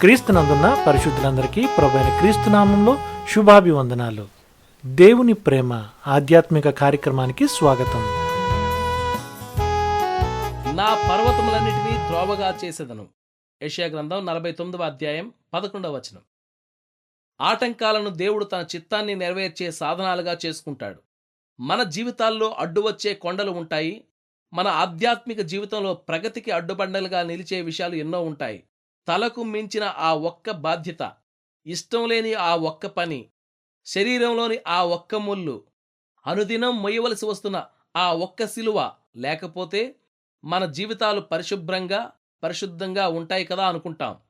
క్రీస్తునందున్న పరిశుద్ధులందరికీ ప్రభైన క్రీస్తునామంలో శుభాభివందనాలు. దేవుని ప్రేమ ఆధ్యాత్మిక కార్యక్రమానికి స్వాగతం. నా పర్వతములన్నిటినీ త్రోవగా చేసేదను. యషియా గ్రంథం నలభై తొమ్మిదవ అధ్యాయం పదకొండవ వచనం. ఆటంకాలను దేవుడు తన చిత్తాన్ని నెరవేర్చే సాధనాలుగా చేసుకుంటాడు. మన జీవితాల్లో అడ్డు వచ్చే కొండలు ఉంటాయి. మన ఆధ్యాత్మిక జీవితంలో ప్రగతికి అడ్డుబండలుగా నిలిచే విషయాలు ఎన్నో ఉంటాయి. తలకు మించిన ఆ ఒక్క బాధ్యత ఇష్టం లేని ఆ ఒక్క పని శరీరంలోని ఆ ఒక్క ముళ్ళు అనుదినం మొయ్యవలసి వస్తున్న ఆ ఒక్క సిలువ లేకపోతే మన జీవితాలు పరిశుభ్రంగా పరిశుద్ధంగా ఉంటాయి కదా అనుకుంటాం.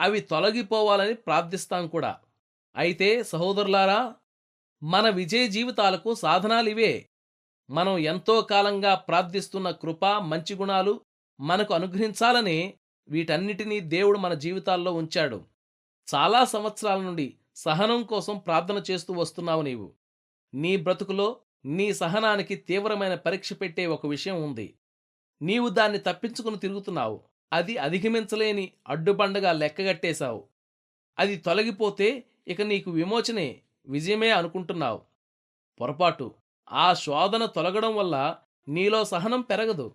అవి తొలగిపోవాలని ప్రార్థిస్తాం కూడా. అయితే సహోదరులారా మన విజయ జీవితాలకు సాధనాలివే మనం ఎంతో కాలంగా ప్రార్థిస్తున్న కృప మంచి గుణాలు మనకు అనుగ్రహించాలని వీటన్నిటినీ దేవుడు మన జీవితాల్లో ఉంచాడు. చాలా సంవత్సరాల నుండి సహనం కోసం ప్రార్థన చేస్తూ వస్తున్నావు నీవు. నీ బ్రతుకులో నీ సహనానికి తీవ్రమైన పరీక్ష పెట్టే ఒక విషయం ఉంది. నీవు దాన్ని తప్పించుకుని తిరుగుతున్నావు. అది అధిగమించలేని అడ్డుబండగా లెక్కగట్టేశావు అది తొలగిపోతే ఇక నీకు విమోచనే విజయమే అనుకుంటున్నావు. పొరపాటు. ఆ శోధన తొలగడం వల్ల నీలో సహనం పెరగదు.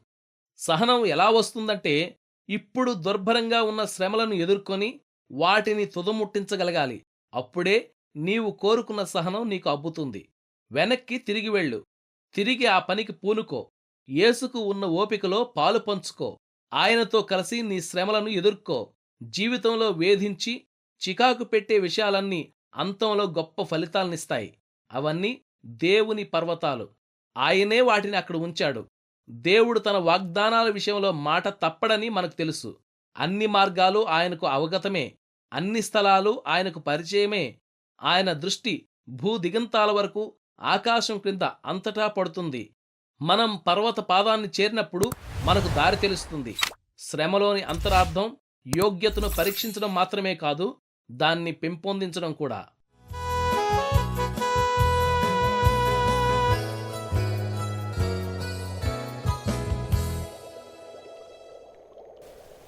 సహనం ఎలా వస్తుందంటే ఇప్పుడు దుర్భరంగా ఉన్న శ్రమలను ఎదుర్కొని వాటిని తుదముట్టించగలగాలి. అప్పుడే నీవు కోరుకున్న సహనం నీకు అబ్బుతుంది. వెనక్కి తిరిగి వెళ్ళు. తిరిగి ఆ పనికి పూనుకో. యేసుకు ఉన్న ఓపికలో పాలు పంచుకో. ఆయనతో కలిసి నీ శ్రమలను ఎదుర్కో. జీవితంలో వేధించి చికాకు పెట్టే విషయాలన్నీ అంతంలో గొప్ప ఫలితాలనిస్తాయి. అవన్నీ దేవుని పర్వతాలు. ఆయనే వాటిని అక్కడ ఉంచాడు. దేవుడు తన వాగ్దానాల విషయంలో మాట తప్పడని మనకు తెలుసు. అన్ని మార్గాలు ఆయనకు అవగతమే. అన్ని స్థలాలు ఆయనకు పరిచయమే. ఆయన దృష్టి భూ దిగంతాల వరకు ఆకాశం క్రింద అంతటా పడుతుంది. మనం పర్వత పాదాన్ని చేరినప్పుడు మనకు దారి తెలుస్తుంది. శ్రమలోని అంతరార్థం యోగ్యతను పరీక్షించడం మాత్రమే కాదు దాన్ని పెంపొందించడం కూడా.